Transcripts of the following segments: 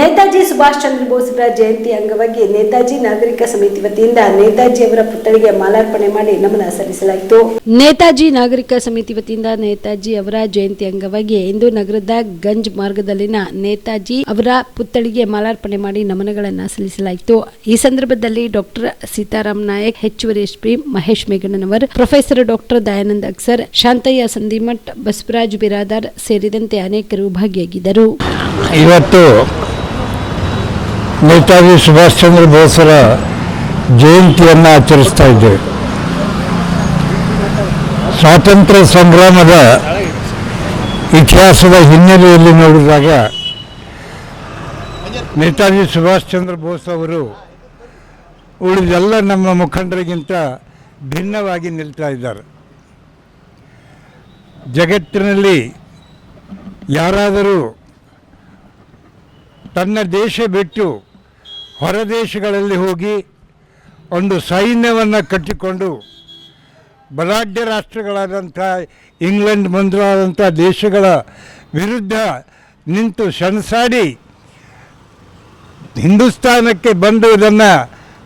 ನೇತಾಜಿ ಸುಭಾಷ್ ಚಂದ್ರ ಬೋಸ್ರ ಜಯಂತಿ ಅಂಗವಾಗಿ ನೇತಾಜಿ ನಾಗರಿಕ ಸಮಿತಿ ವತಿಯಿಂದ ನೇತಾಜಿ ಅವರ ಪುತ್ಥಳಿಗೆ ಮಾಲಾರ್ಪಣೆ ಮಾಡಿ ನಮನ ಸಲ್ಲಿಸಲಾಯಿತು. ನೇತಾಜಿ ನಾಗರಿಕ ಸಮಿತಿ ವತಿಯಿಂದ ನೇತಾಜಿ ಅವರ ಜಯಂತಿ ಅಂಗವಾಗಿ ಇಂದು ನಗರದ ಗಂಜ್ ಮಾರ್ಗದಲ್ಲಿನ ನೇತಾಜಿ ಅವರ ಪುತ್ಥಳಿಗೆ ಮಾಲಾರ್ಪಣೆ ಮಾಡಿ ನಮನಗಳನ್ನು ಸಲ್ಲಿಸಲಾಯಿತು. ಈ ಸಂದರ್ಭದಲ್ಲಿ ಡಾಕ್ಟರ್ ಸೀತಾರಾಮ್ ನಾಯಕ್ ಹೆಚ್ಚುವರಿ SP Mahesh Meghannavar professor doctor Dayanand Aksar Shantayya Sandimath Basavaraj Biradar ಸೇರಿದಂತೆ ಅನೇಕರು ಭಾಗಿಯಾಗಿದ್ದರು. ಇವತ್ತು ನೇತಾಜಿ ಸುಭಾಷ್ ಚಂದ್ರ ಬೋಸರ ಜಯಂತಿಯನ್ನು ಆಚರಿಸ್ತಾ ಇದ್ದೇವೆ. ಸ್ವಾತಂತ್ರ್ಯ ಸಂಗ್ರಾಮದ ಇತಿಹಾಸದ ಹಿನ್ನೆಲೆಯಲ್ಲಿ ನೋಡಿದಾಗ ನೇತಾಜಿ ಸುಭಾಷ್ ಚಂದ್ರ ಬೋಸ್ ಅವರು ಉಳಿದೆಲ್ಲ ನಮ್ಮ ಮುಖಂಡರಿಗಿಂತ ಭಿನ್ನವಾಗಿ ನಿಲ್ತಾ ಇದ್ದಾರೆ. ಜಗತ್ತಿನಲ್ಲಿ ಯಾರಾದರೂ ತನ್ನ ದೇಶ ಬಿಟ್ಟು ಹೊರ ದೇಶಗಳಲ್ಲಿ ಹೋಗಿ ಒಂದು ಸೈನ್ಯವನ್ನು ಕಟ್ಟಿಕೊಂಡು ಬಲಾಢ್ಯ ರಾಷ್ಟ್ರಗಳಾದಂಥ ಇಂಗ್ಲೆಂಡ್ ಮೊದಲಾದಂಥ ದೇಶಗಳ ವಿರುದ್ಧ ನಿಂತು ಸೆಣಸಾಡಿ ಹಿಂದೂಸ್ತಾನಕ್ಕೆ ಬಂದು ಇದನ್ನು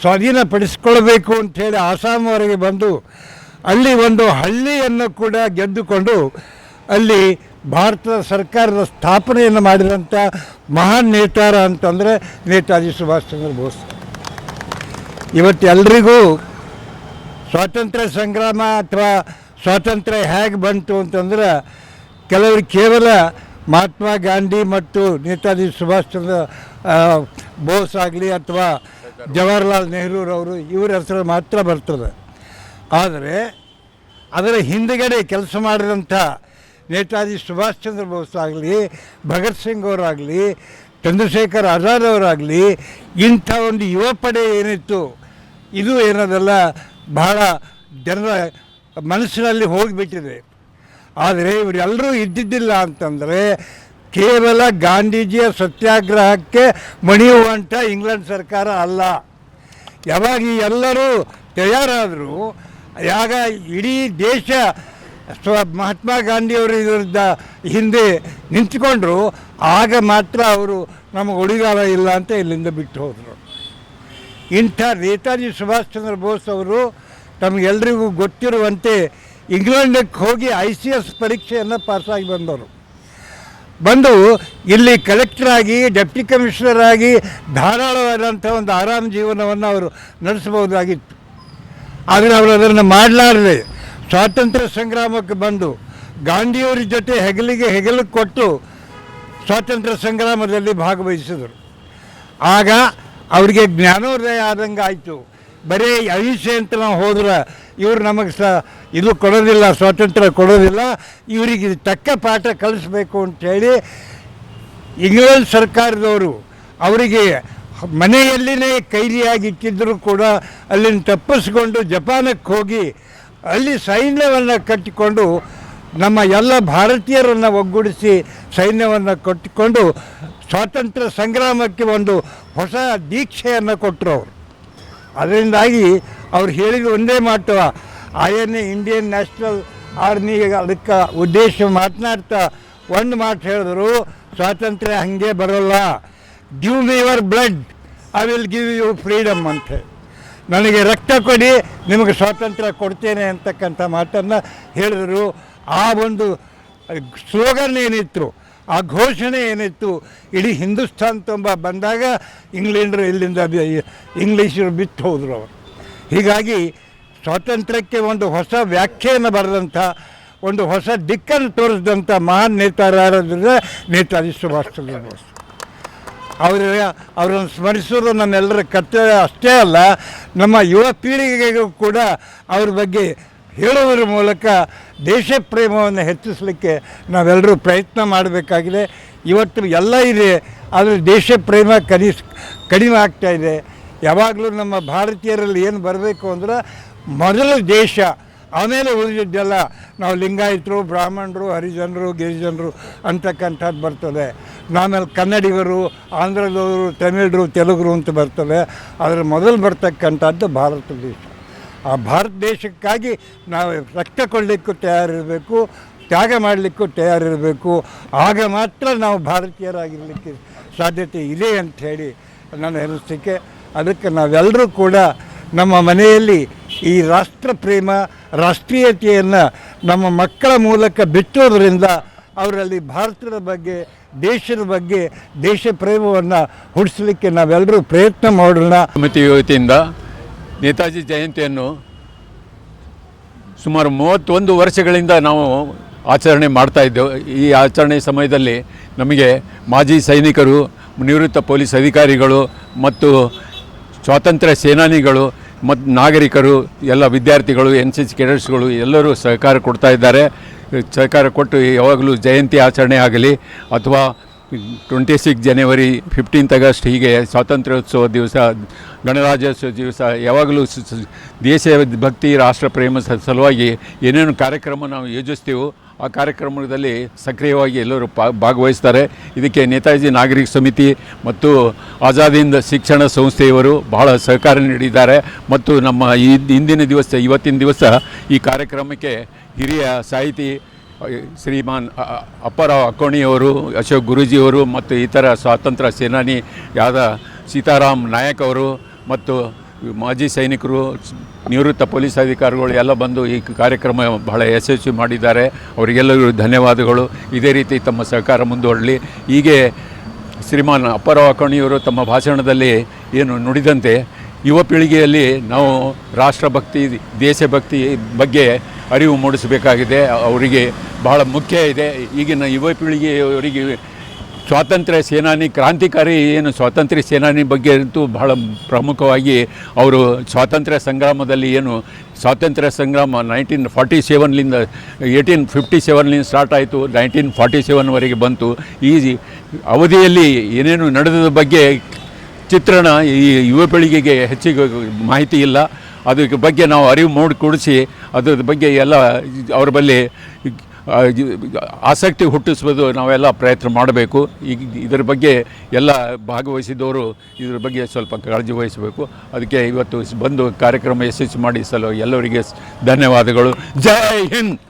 ಸ್ವಾಧೀನಪಡಿಸ್ಕೊಳ್ಬೇಕು ಅಂಥೇಳಿ ಆಸಾಮ್ವರೆಗೆ ಬಂದು ಅಲ್ಲಿ ಒಂದು ಹಳ್ಳಿಯನ್ನು ಕೂಡ ಗೆದ್ದುಕೊಂಡು ಅಲ್ಲಿ ಭಾರತದ ಸರ್ಕಾರದ ಸ್ಥಾಪನೆಯನ್ನು ಮಾಡಿದಂಥ ಮಹಾನ್ ನೇತಾರ ಅಂತಂದರೆ ನೇತಾಜಿ ಸುಭಾಷ್ ಚಂದ್ರ ಬೋಸ್. ಇವತ್ತು ಎಲ್ರಿಗೂ ಸ್ವಾತಂತ್ರ್ಯ ಸಂಗ್ರಾಮ ಅಥವಾ ಸ್ವಾತಂತ್ರ್ಯ ಹೇಗೆ ಬಂತು ಅಂತಂದ್ರೆ ಕೆಲವರು ಕೇವಲ ಮಹಾತ್ಮ ಗಾಂಧಿ ಮತ್ತು ನೇತಾಜಿ ಸುಭಾಷ್ ಚಂದ್ರ ಬೋಸ್ ಆಗಲಿ ಅಥವಾ ಜವಾಹರ್ಲಾಲ್ ನೆಹರೂರವರು ಇವರ ಹೆಸರು ಮಾತ್ರ ಬರ್ತದೆ. ಆದರೆ ಅದರ ಹಿಂದುಗಡೆ ಕೆಲಸ ಮಾಡಿದಂಥ ನೇತಾಜಿ ಸುಭಾಷ್ ಚಂದ್ರ ಬೋಸ್ ಆಗಲಿ, ಭಗತ್ ಸಿಂಗ್ ಅವರಾಗಲಿ, ಚಂದ್ರಶೇಖರ್ ಆಜಾದ್ ಅವರಾಗಲಿ, ಇಂಥ ಒಂದು ಯುವ ಪಡೆ ಏನಿತ್ತು, ಇದು ಏನದಲ್ಲ, ಬಹಳ ಜನರ ಮನಸ್ಸಿನಲ್ಲಿ ಹೋಗಿಬಿಟ್ಟಿದೆ. ಆದರೆ ಇವರೆಲ್ಲರೂ ಇದ್ದಿದ್ದಿಲ್ಲ ಅಂತಂದರೆ, ಕೇವಲ ಗಾಂಧೀಜಿಯ ಸತ್ಯಾಗ್ರಹಕ್ಕೆ ಮಣಿಯುವಂಥ ಇಂಗ್ಲೆಂಡ್ ಸರ್ಕಾರ ಅಲ್ಲ. ಯಾವಾಗ ಎಲ್ಲರೂ ತಯಾರಾದರೂ ಯಾಗ ಇಡೀ ದೇಶ ಸ್ವ ಮಹಾತ್ಮ ಗಾಂಧಿಯವರು ಇದರಿಂದ ಹಿಂದೆ ನಿಂತ್ಕೊಂಡ್ರು, ಆಗ ಮಾತ್ರ ಅವರು ನಮಗೆ ಉಳಿಗಾಲ ಇಲ್ಲ ಅಂತ ಇಲ್ಲಿಂದ ಬಿಟ್ಟು ಹೋದರು. ಇಂಥ ನೇತಾಜಿ ಸುಭಾಷ್ ಚಂದ್ರ ಬೋಸ್ ಅವರು ತಮಗೆಲ್ಲರಿಗೂ ಗೊತ್ತಿರುವಂತೆ ಇಂಗ್ಲೆಂಡಕ್ಕೆ ಹೋಗಿ ಐ ಸಿ ಎಸ್ ಪರೀಕ್ಷೆಯನ್ನು ಪಾಸಾಗಿ ಬಂದವರು. ಬಂದು ಇಲ್ಲಿ ಕಲೆಕ್ಟರ್ ಆಗಿ ಡೆಪ್ಟಿ ಕಮಿಷನರ್ ಆಗಿ ಧಾರಾಳವಾದಂಥ ಒಂದು ಆರಾಮ ಜೀವನವನ್ನು ಅವರು ನಡೆಸಬಹುದಾಗಿತ್ತು. ಆದರೆ ಅವರು ಅದನ್ನು ಮಾಡಲಾರದೆ ಸ್ವಾತಂತ್ರ್ಯ ಸಂಗ್ರಾಮಕ್ಕೆ ಬಂದು ಗಾಂಧಿಯವರ ಜೊತೆ ಹೆಗಲಿಗೆ ಹೆಗಲು ಕೊಟ್ಟು ಸ್ವಾತಂತ್ರ್ಯ ಸಂಗ್ರಾಮದಲ್ಲಿ ಭಾಗವಹಿಸಿದರು. ಆಗ ಅವರಿಗೆ ಜ್ಞಾನೋದಯ ಆದಂಗೆ ಆಯಿತು. ಬರೀ ಅಹಿಂಸೆ ಅಂತ ನಾವು ಹೋದ್ರೆ ಇವರು ನಮಗೆ ಸ ಇದು ಕೊಡೋದಿಲ್ಲ, ಸ್ವಾತಂತ್ರ್ಯ ಕೊಡೋದಿಲ್ಲ, ಇವರಿಗೆ ತಕ್ಕ ಪಾಠ ಕಲಿಸ್ಬೇಕು ಅಂಥೇಳಿ ಇಂಗ್ಲೆಂಡ್ ಸರ್ಕಾರದವರು ಅವರಿಗೆ ಮನೆಯಲ್ಲಿನೇ ಕೈದಿಯಾಗಿ ಇಟ್ಟಿದ್ದರೂ ಕೂಡ ಅಲ್ಲಿನ ತಪ್ಪಿಸ್ಕೊಂಡು ಜಪಾನಕ್ಕೆ ಹೋಗಿ ಅಲ್ಲಿ ಸೈನ್ಯವನ್ನು ಕಟ್ಟಿಕೊಂಡು ನಮ್ಮ ಎಲ್ಲ ಭಾರತೀಯರನ್ನು ಒಗ್ಗೂಡಿಸಿ ಸೈನ್ಯವನ್ನು ಕಟ್ಟಿಕೊಂಡು ಸ್ವಾತಂತ್ರ್ಯ ಸಂಗ್ರಾಮಕ್ಕೆ ಒಂದು ಹೊಸ ದೀಕ್ಷೆಯನ್ನು ಕೊಟ್ಟರು ಅವರು. ಅದರಿಂದಾಗಿ ಅವ್ರು ಹೇಳಿದ ಒಂದೇ ಮಾತು I A Indian National Army ಅದಕ್ಕೆ ಉದ್ದೇಶ ಮಾತನಾಡ್ತಾ ಒಂದು ಮಾತು ಹೇಳಿದ್ರು, ಸ್ವಾತಂತ್ರ್ಯ ಹಾಗೆ ಬರೋಲ್ಲ. Give me your blood I will give you freedom ಅಂತ ಹೇಳಿ. ನನಗೆ ರಕ್ತ ಕೊಡಿ, ನಿಮಗೆ ಸ್ವಾತಂತ್ರ್ಯ ಕೊಡ್ತೇನೆ ಅಂತಕ್ಕಂಥ ಮಾತನ್ನು ಹೇಳಿದರು. ಆ ಒಂದು ಸ್ಲೋಗನ್ ಏನಿತ್ತು, ಆ ಘೋಷಣೆ ಏನಿತ್ತು, ಇಡೀ ಹಿಂದೂಸ್ತಾನ್ ತುಂಬ ಬಂದಾಗ ಇಂಗ್ಲೆಂಡರು ಇಲ್ಲಿಂದ ಇಂಗ್ಲೀಷರು ಬಿತ್ತು ಹೋದರು ಅವರು. ಹೀಗಾಗಿ ಸ್ವಾತಂತ್ರ್ಯಕ್ಕೆ ಒಂದು ಹೊಸ ವ್ಯಾಖ್ಯೆಯನ್ನು ಬರೆದಂಥ, ಒಂದು ಹೊಸ ದಿಕ್ಕನ್ನು ತೋರಿಸಿದಂಥ ಮಹಾನ್ ನೇತಾರರಾದ್ರೆ ನೇತಾಜಿ ಸುಭಾಷ್ ಚಂದ್ರ ಬೋಸ್. ಅವರ ಅವರನ್ನು ಸ್ಮರಿಸೋದು ನಮ್ಮೆಲ್ಲರ ಕರ್ತವ್ಯ ಅಷ್ಟೇ ಅಲ್ಲ, ನಮ್ಮ ಯುವ ಪೀಳಿಗೆಗೂ ಕೂಡ ಅವ್ರ ಬಗ್ಗೆ ಹೇಳುವುದರ ಮೂಲಕ ದೇಶ ಪ್ರೇಮವನ್ನು ಹೆಚ್ಚಿಸಲಿಕ್ಕೆ ನಾವೆಲ್ಲರೂ ಪ್ರಯತ್ನ ಮಾಡಬೇಕಾಗಿದೆ. ಇವತ್ತು ಎಲ್ಲ ಇದೆ, ಆದರೆ ದೇಶ ಪ್ರೇಮ ಕನಿಸ್, ಕಡಿಮೆ ಆಗ್ತಾ ಇದೆ. ಯಾವಾಗಲೂ ನಮ್ಮ ಭಾರತೀಯರಲ್ಲಿ ಏನು ಬರಬೇಕು ಅಂದ್ರೆ, ಮೊದಲು ದೇಶ ಆಮೇಲೆ ಉಳಿದಿದ್ದೆಲ್ಲ ನಾವು ಲಿಂಗಾಯತರು, ಬ್ರಾಹ್ಮಣರು, ಹರಿಜನರು, ಗಿರಿಜನರು ಅಂತಕ್ಕಂಥದ್ದು ಬರ್ತದೆ. ಆಮೇಲೆ ಕನ್ನಡಿಗರು, ಆಂಧ್ರದವರು, ತಮಿಳರು, ತೆಲುಗರು ಅಂತ ಬರ್ತದೆ. ಅದರ ಮೊದಲು ಬರ್ತಕ್ಕಂಥದ್ದು ಭಾರತ ದೇಶ. ಆ ಭಾರತ ದೇಶಕ್ಕಾಗಿ ನಾವು ರಕ್ತ ಕೊಡಲಿಕ್ಕೂ ತಯಾರಿರಬೇಕು, ತ್ಯಾಗ ಮಾಡಲಿಕ್ಕೂ ತಯಾರಿರಬೇಕು. ಆಗ ಮಾತ್ರ ನಾವು ಭಾರತೀಯರಾಗಿರಲಿಕ್ಕೆ ಸಾಧ್ಯತೆ ಇದೆ ಅಂತ ಹೇಳಿ ನನ್ನ ಅನಿಸಿಕೆ. ಅದಕ್ಕೆ ನಾವೆಲ್ಲರೂ ಕೂಡ ನಮ್ಮ ಮನೆಯಲ್ಲಿ ಈ ರಾಷ್ಟ್ರ ಪ್ರೇಮ, ರಾಷ್ಟ್ರೀಯತೆಯನ್ನು ನಮ್ಮ ಮಕ್ಕಳ ಮೂಲಕ ಬಿತ್ತೋದ್ರಿಂದ ಅವರಲ್ಲಿ ಭಾರತದ ಬಗ್ಗೆ, ದೇಶದ ಬಗ್ಗೆ, ದೇಶ ಪ್ರೇಮವನ್ನು ಹುಡಿಸಲಿಕ್ಕೆ ನಾವೆಲ್ಲರೂ ಪ್ರಯತ್ನ ಮಾಡೋಣ. ಸಮಿತಿ ಯುವತಿಯಿಂದ ನೇತಾಜಿ ಜಯಂತಿಯನ್ನು ಸುಮಾರು ಮೂವತ್ತೊಂದು ವರ್ಷಗಳಿಂದ ನಾವು ಆಚರಣೆ ಮಾಡ್ತಾ ಇದ್ದೆವು. ಈ ಆಚರಣೆ ಸಮಯದಲ್ಲಿ ನಮಗೆ ಮಾಜಿ ಸೈನಿಕರು, ನಿವೃತ್ತ ಪೊಲೀಸ್ ಅಧಿಕಾರಿಗಳು ಮತ್ತು ಸ್ವಾತಂತ್ರ್ಯ ಸೇನಾನಿಗಳು ಮತ್ತು ನಾಗರಿಕರು, ಎಲ್ಲ ವಿದ್ಯಾರ್ಥಿಗಳು ಎನ್ ಸಿ ಸಿ ಕೆಡೆಟ್ಸ್ಗಳು ಎಲ್ಲರೂ ಸಹಕಾರ ಕೊಡ್ತಾ ಇದ್ದಾರೆ. ಸಹಕಾರ ಕೊಟ್ಟು ಯಾವಾಗಲೂ ಜಯಂತಿ ಆಚರಣೆ ಆಗಲಿ ಅಥವಾ ಟ್ವೆಂಟಿ ಸಿಕ್ಸ್ ಜನವರಿ ಫಿಫ್ಟೀನ್ತ್ ಆಗಸ್ಟ್ ಹೀಗೆ ಸ್ವಾತಂತ್ರ್ಯೋತ್ಸವ ದಿವಸ, ಗಣರಾಜ್ಯೋತ್ಸವ ದಿವಸ, ಯಾವಾಗಲೂ ದೇಶ ಭಕ್ತಿ ರಾಷ್ಟ್ರ ಪ್ರೇಮ ಸಲುವಾಗಿ ಏನೇನು ಕಾರ್ಯಕ್ರಮ ನಾವು ಯೋಜಿಸ್ತೀವೋ ಆ ಕಾರ್ಯಕ್ರಮದಲ್ಲಿ ಸಕ್ರಿಯವಾಗಿ ಎಲ್ಲರೂ ಭಾಗವಹಿಸ್ತಾರೆ. ಇದಕ್ಕೆ ನೇತಾಜಿ ನಾಗರಿಕ ಸಮಿತಿ ಮತ್ತು ಆಜಾದಿಂದ ಶಿಕ್ಷಣ ಸಂಸ್ಥೆಯವರು ಬಹಳ ಸಹಕಾರ ನೀಡಿದ್ದಾರೆ. ಮತ್ತು ನಮ್ಮ ಇಂದಿನ ದಿವಸ, ಇವತ್ತಿನ ದಿವಸ ಈ ಕಾರ್ಯಕ್ರಮಕ್ಕೆ ಹಿರಿಯ ಸಾಹಿತಿ ಶ್ರೀಮಾನ್ ಅಪ್ಪರಾವ್ ಅಕ್ಕೋಣಿಯವರು ಅಶೋಕ್ ಗುರೂಜಿಯವರು ಮತ್ತು ಇತರ ಸ್ವಾತಂತ್ರ್ಯ ಸೇನಾನಿ ಯಾದ ಸೀತಾರಾಮ್ ನಾಯಕ್ ಅವರು ಮತ್ತು ಮಾಜಿ ಸೈನಿಕರು, ನಿವೃತ್ತ ಪೊಲೀಸ್ ಅಧಿಕಾರಿಗಳು ಎಲ್ಲ ಬಂದು ಈ ಕಾರ್ಯಕ್ರಮ ಬಹಳ ಯಶಸ್ವಿ ಮಾಡಿದ್ದಾರೆ. ಅವರಿಗೆಲ್ಲರಿಗೂ ಧನ್ಯವಾದಗಳು. ಇದೇ ರೀತಿ ತಮ್ಮ ಸಹಕಾರ ಮುಂದುವರಲಿ. ಹೀಗೆ ಶ್ರೀಮಾನ್ ಅಪ್ಪರ ಅಕ್ಕೋಣಿಯವರು ತಮ್ಮ ಭಾಷಣದಲ್ಲಿ ಏನು ನುಡಿದಂತೆ, ಯುವ ಪೀಳಿಗೆಯಲ್ಲಿ ನಾವು ರಾಷ್ಟ್ರಭಕ್ತಿ, ದೇಶಭಕ್ತಿ ಬಗ್ಗೆ ಅರಿವು ಮೂಡಿಸಬೇಕಾಗಿದೆ. ಅವರಿಗೆ ಬಹಳ ಮುಖ್ಯ ಇದೆ. ಈಗಿನ ಯುವ ಪೀಳಿಗೆಯವರಿಗೆ ಸ್ವಾತಂತ್ರ್ಯ ಸೇನಾನಿ, ಕ್ರಾಂತಿಕಾರಿ ಏನು ಸ್ವಾತಂತ್ರ್ಯ ಸೇನಾನಿ ಬಗ್ಗೆ ಅಂತೂ ಬಹಳ ಪ್ರಮುಖವಾಗಿ ಅವರು ಸ್ವಾತಂತ್ರ್ಯ ಸಂಗ್ರಾಮದಲ್ಲಿ ಏನು ಸ್ವಾತಂತ್ರ್ಯ ಸಂಗ್ರಾಮ ನೈನ್ಟೀನ್ ಫಾರ್ಟಿ ಸೆವೆನ್ಲಿಂದ ಏಯ್ಟೀನ್ ಫಿಫ್ಟಿ ಸೆವೆನ್ಲಿಂದ ಸ್ಟಾರ್ಟ್ ಆಯಿತು. ನೈನ್ಟೀನ್ ಫಾರ್ಟಿ ಸೆವೆನ್ವರೆಗೆ ಬಂತು. ಈ ಅವಧಿಯಲ್ಲಿ ಏನೇನು ನಡೆದ ಬಗ್ಗೆ ಚಿತ್ರಣ ಈ ಯುವ ಪೀಳಿಗೆಗೆ ಹೆಚ್ಚಿಗೆ ಮಾಹಿತಿ ಇಲ್ಲ. ಅದಕ್ಕೆ ಬಗ್ಗೆ ನಾವು ಅರಿವು ಮೂಡಿಕೊಡಿಸಿ ಅದ್ರ ಬಗ್ಗೆ ಎಲ್ಲ ಅವ್ರ ಬಳಿ ಆಸಕ್ತಿ ಹುಟ್ಟಿಸ್ಬೋದು ನಾವೆಲ್ಲ ಪ್ರಯತ್ನ ಮಾಡಬೇಕು. ಈಗ ಇದರ ಬಗ್ಗೆ ಎಲ್ಲ ಭಾಗವಹಿಸಿದವರು ಇದ್ರ ಬಗ್ಗೆ ಸ್ವಲ್ಪ ಕಾಳಜಿ ವಹಿಸಬೇಕು. ಅದಕ್ಕೆ ಇವತ್ತು ಬಂದು ಕಾರ್ಯಕ್ರಮ ಯಶಸ್ವಿ ಮಾಡಿಸಲು ಎಲ್ಲರಿಗೆ ಧನ್ಯವಾದಗಳು. ಜೈ ಹಿಂದ್!